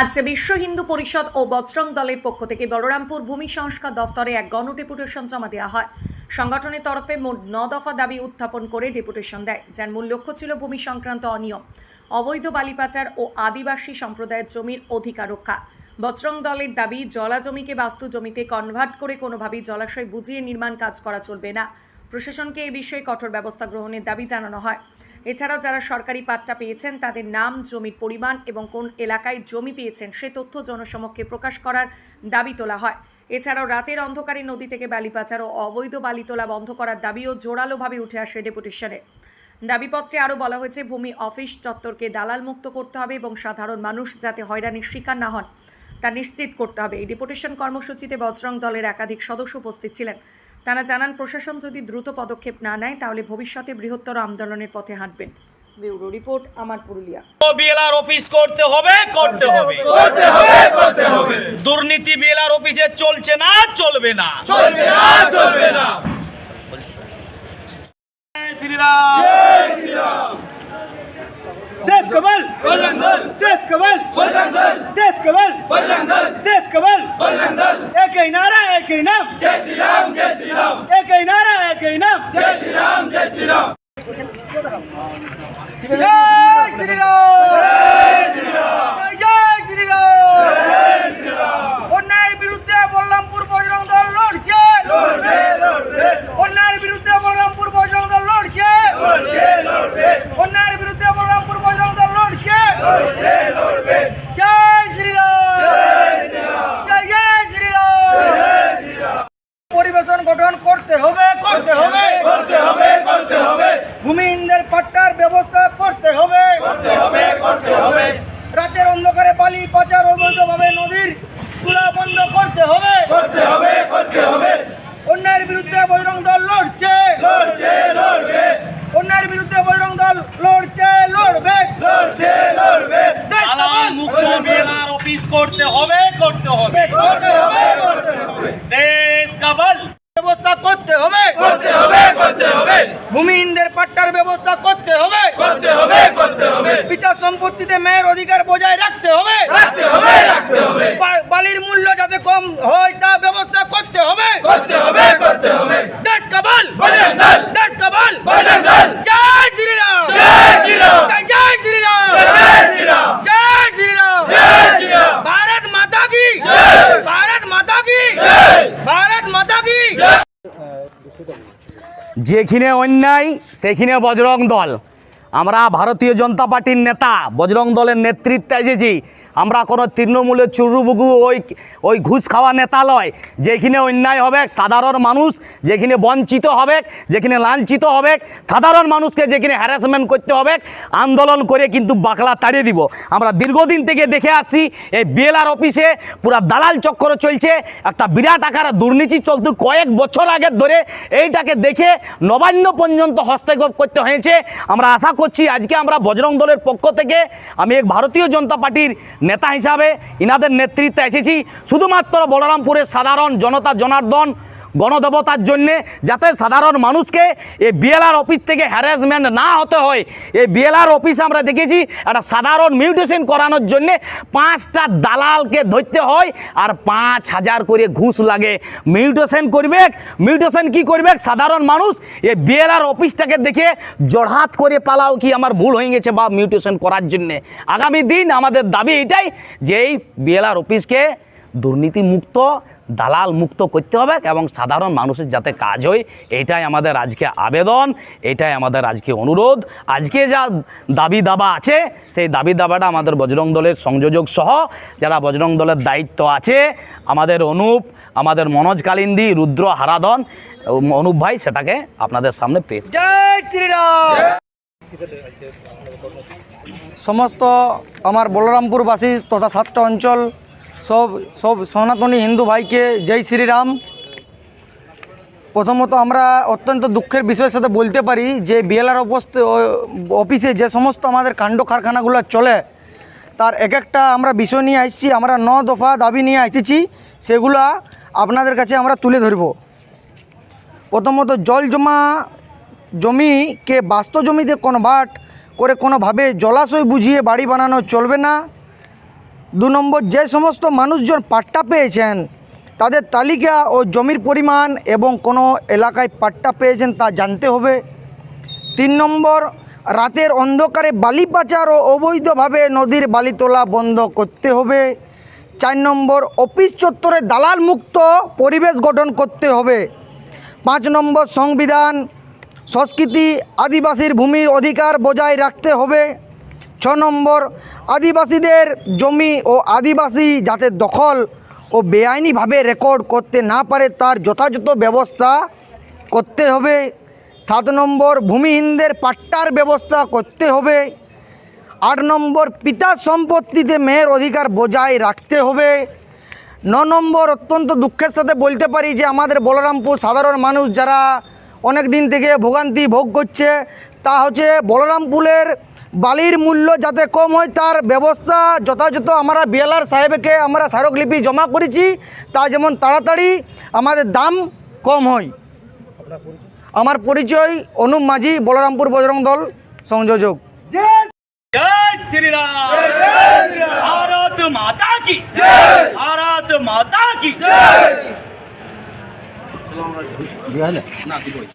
আজ বিশ্ব হিন্দু পরিষদ ও বজরং দলের পক্ষ থেকে বলরামপুর ভূমি সংস্কার দফতরে এক গণ ডেপুটেশন জমা দেওয়া হয়। সংগঠনের তরফে মোট ন দফা দাবি উত্থাপন করে ডেপুটেশন দেয়, যার মূল লক্ষ্য ছিল ভূমি সংক্রান্ত অনিয়ম, অবৈধ বালিপাচার ও আদিবাসী সম্প্রদায়ের জমির অধিকার রক্ষা। বজরং দলের দাবি, জলা জমিকে বাস্তু জমিতে কনভার্ট করে কোনোভাবেই জলাশয় বুঝিয়ে নির্মাণ কাজ করা চলবে না। প্রশাসনকে এ বিষয়ে কঠোর ব্যবস্থা গ্রহণের দাবি জানানো হয়। এছাড়াও যারা সরকারি পাট্টা পেয়েছেন, তাদের নাম, জমির পরিমাণ এবং কোন এলাকায় জমি পেয়েছেন সে তথ্য জনসমক্ষে প্রকাশ করার দাবি তোলা হয়। এছাড়াও রাতের অন্ধকারে নদী থেকে বালি পাচার ও অবৈধ বালি তোলা বন্ধ করার দাবিও জোরালোভাবে উঠে আসে ডেপুটেশনে। দাবিপত্রে আরও বলা হয়েছে, ভূমি অফিস চত্বরকে দালাল মুক্ত করতে হবে এবং সাধারণ মানুষ যাতে হয়রানির শিকার না হন, তা নিশ্চিত করতে হবে। এই ডেপুটেশন কর্মসূচিতে বজরং দলের একাধিক সদস্য উপস্থিত ছিলেন। তারা জানান প্রশাসন যদি দ্রুত পদক্ষেপ না নেয় তাহলে ভবিষ্যতে বৃহত্তর আন্দোলনের পথে হাঁটবেন। ব্যুরো রিপোর্ট আমার পুরুলিয়া। বিএলআর অফিস করতে হবে করতে হবে। করতে হবে করতে হবে। দুর্নীতি বিএলআর অফিসে চলছে না চলবে না। চলছে না চলবে না। শ্রীরাম। জয় শ্রীরাম। দেশ কবল। বজরং দেশ কবল। বজরং দেশ কবল। বজরং দেশ কবল। বজরং দল এক ఏకైనా జై శ్రీరామ్ జై శ్రీరామ్. ఏకైనారా ఏకైనా జై శ్రీరామ్ జై శ్రీరామ్. করতে হবে করতে হবে। করতে হবে করতে হবে। ভূমিহীনদের পাট্টার ব্যবস্থা করতে হবে। করতে হবে করতে হবে। রাতের অন্ধকারে বালি পাচার অবৈধভাবে নদীর তুলা বন্ধ করতে হবে। করতে হবে করতে হবে। অন্যায়ের বিরুদ্ধে বজরং দল লড়ছে। লড়ছে লড়বে। অন্যায়ের বিরুদ্ধে বজরং দল লড়ছে লড়বে। লড়ছে লড়বে। মুক্ত বিএলআর অফিস করতে হবে করতে হবে। করতে হবে করতে হবে দেশ কাবল ব্যবস্থা করতে হবে করতে হবে করতে হবে ভূমিহীনদের পাট্টার ব্যবস্থা করতে হবে করতে হবে করতে হবে পিতা সম্পত্তিতে মেয়ের অধিকার বজায় রাখতে হবে রাখতে হবে রাখতে হবে বা- বালির মূল্য যাতে কম হয় তা ব্যবস্থা করতে হবে করতে হবে করতে হবে দেশ কাবাল বজরং দল দেশ কাবাল বজরং দল জয় শ্রীরাম জয় শ্রীরাম জয় জয় শ্রীরাম জয় শ্রীরাম জয় শ্রীরাম জয় শ্রীরাম भारत माता की जय। भारत माता की জয় भारत माता की যেখানে অন্যায় সেখানে বজরং দল। আমরা ভারতীয় জনতা পার্টির নেতা, বজরং দলের নেতৃত্বে এসেছি। আমরা কোনো তৃণমূলের চুরুবুগু, ওই ওই ঘুষ খাওয়া নেতা লয়, যেখানে অন্যায় হবে, সাধারণ মানুষ, যেখানে বঞ্চিত হবে, যেখানে লাঞ্ছিত হবে, সাধারণ মানুষকে যেখানে হ্যারাসমেন্ট করতে হবে, আন্দোলন করে কিন্তু বাকলা তাড়িয়ে দিব। আমরা দীর্ঘদিন থেকে দেখে আসছি, এই বিএলআর অফিসে পুরা দালাল চক্র চলছে, একটা বিরাট আকারে দুর্নীতি চলতো কয়েক বছর আগের ধরে এইটাকে দেখে নবান্ন পর্যন্ত হস্তক্ষেপ করতে হয়েছে। আমরা আশা করছি, আজকে আমরা বজরং দলের পক্ষ থেকে আমি এক ভারতীয় জনতা পার্টির নেতা হিসাবে, ইনাদের নেতৃত্বে এসেছি। শুধুমাত্র বলরামপুরের সাধারণ জনতা জনার্দন গণদেবতার জন্যে যাতে সাধারণ মানুষকে এই বিএলআর অফিস থেকে হ্যারাসমেন্ট না হতে হয়। এই বিএলআর অফিস আমরা দেখেছি একটা সাধারণ মিউটেশন করানোর জন্যে পাঁচটা দালালকে ধরতে হয় আর পাঁচ হাজার করে ঘুষ লাগে। মিউটেশন করবে মিউটেশন কি করবে? সাধারণ মানুষ এই বিএলআর অফিসটাকে দেখে জড়হাত করে পালাও কি আমার ভুল হয়ে গেছে বা মিউটেশন করার জন্যে। আগামী দিন আমাদের দাবি এটাই যে এই বিএলআর অফিসকে দুর্নীতি মুক্ত দালাল মুক্ত করতে হবে এবং সাধারণ মানুষের যাতে কাজ হয়, এটাই আমাদের আজকে আবেদন, এটাই আমাদের আজকে অনুরোধ। আজকে যা দাবি দাবা আছে, সেই দাবি দাবাটা আমাদের বজরং দলের সংযোজক সহ, যারা বজরং দলের দায়িত্ব আছে, আমাদের অনুপ, আমাদের মনোজ কালিন্দি, রুদ্র হারাধন, অনুপ ভাই সেটাকে আপনাদের সামনে পেশ সমস্ত আমার বলরামপুরবাসী তথা সাতটা অঞ্চল সব সব সনাতনী হিন্দু ভাইকে জয় শ্রীরাম। প্রথমত আমরা অত্যন্ত দুঃখের বিষয়ের সাথে বলতে পারি যে বিএলআর অফিসে যে সমস্ত আমাদের কাণ্ড কারখানাগুলো চলে, তার এক একটা আমরা বিষয় নিয়ে আসছি, আমরা ন দফা দাবি নিয়ে এসেছি, সেগুলো আপনাদের কাছে আমরা তুলে ধরব। প্রথমত জল জমা জমিকে বাস্তু জমিতে কনভার্ট করে কোনোভাবে জলাশয় বুঝিয়ে বাড়ি বানানো চলবে না। দু নম্বর যে সমস্ত মানুষজন পাট্টা পেয়েছেন, তাদের তালিকা ও জমির পরিমাণ এবং কোনো এলাকায় পাট্টা পেয়েছেন তা জানতে হবে। তিন নম্বর, রাতের অন্ধকারে বালি পাচার ও অবৈধভাবে নদীর বালি তোলা বন্ধ করতে হবে। চার নম্বর, অফিস চত্বরে দালাল মুক্ত পরিবেশ গঠন করতে হবে। পাঁচ নম্বর, সংবিধান, সংস্কৃতি, আদিবাসীর ভূমির অধিকার বজায় রাখতে হবে। ছ নম্বর, আদিবাসীদের জমি ও আদিবাসী যাতে দখল ও বেআইনিভাবে রেকর্ড করতে না পারে তার যথাযথ ব্যবস্থা করতে হবে। সাত নম্বর, ভূমিহীনদের পাট্টার ব্যবস্থা করতে হবে। আট নম্বর পিতার সম্পত্তিতে মেয়ের অধিকার বজায় রাখতে হবে। ন নম্বর, অত্যন্ত দুঃখের সাথে বলতে পারি যে আমাদের বলরামপুর সাধারণ মানুষ যারা অনেক দিন থেকে ভোগান্তি ভোগ করছে, তা হচ্ছে বলরামপুরের বালির মূল্য যাতে কম হয় তার ব্যবস্থা যথাযথ আমরা বিএলআর সাহেবকে আমরা স্মারকলিপি জমা করেছি তা যেমন তাড়াতাড়ি আমাদের দাম কম হয়। আমার পরিচয় অনুপ মাঝি বলরামপুর বজরং দল সংযোজক। মাতা কি?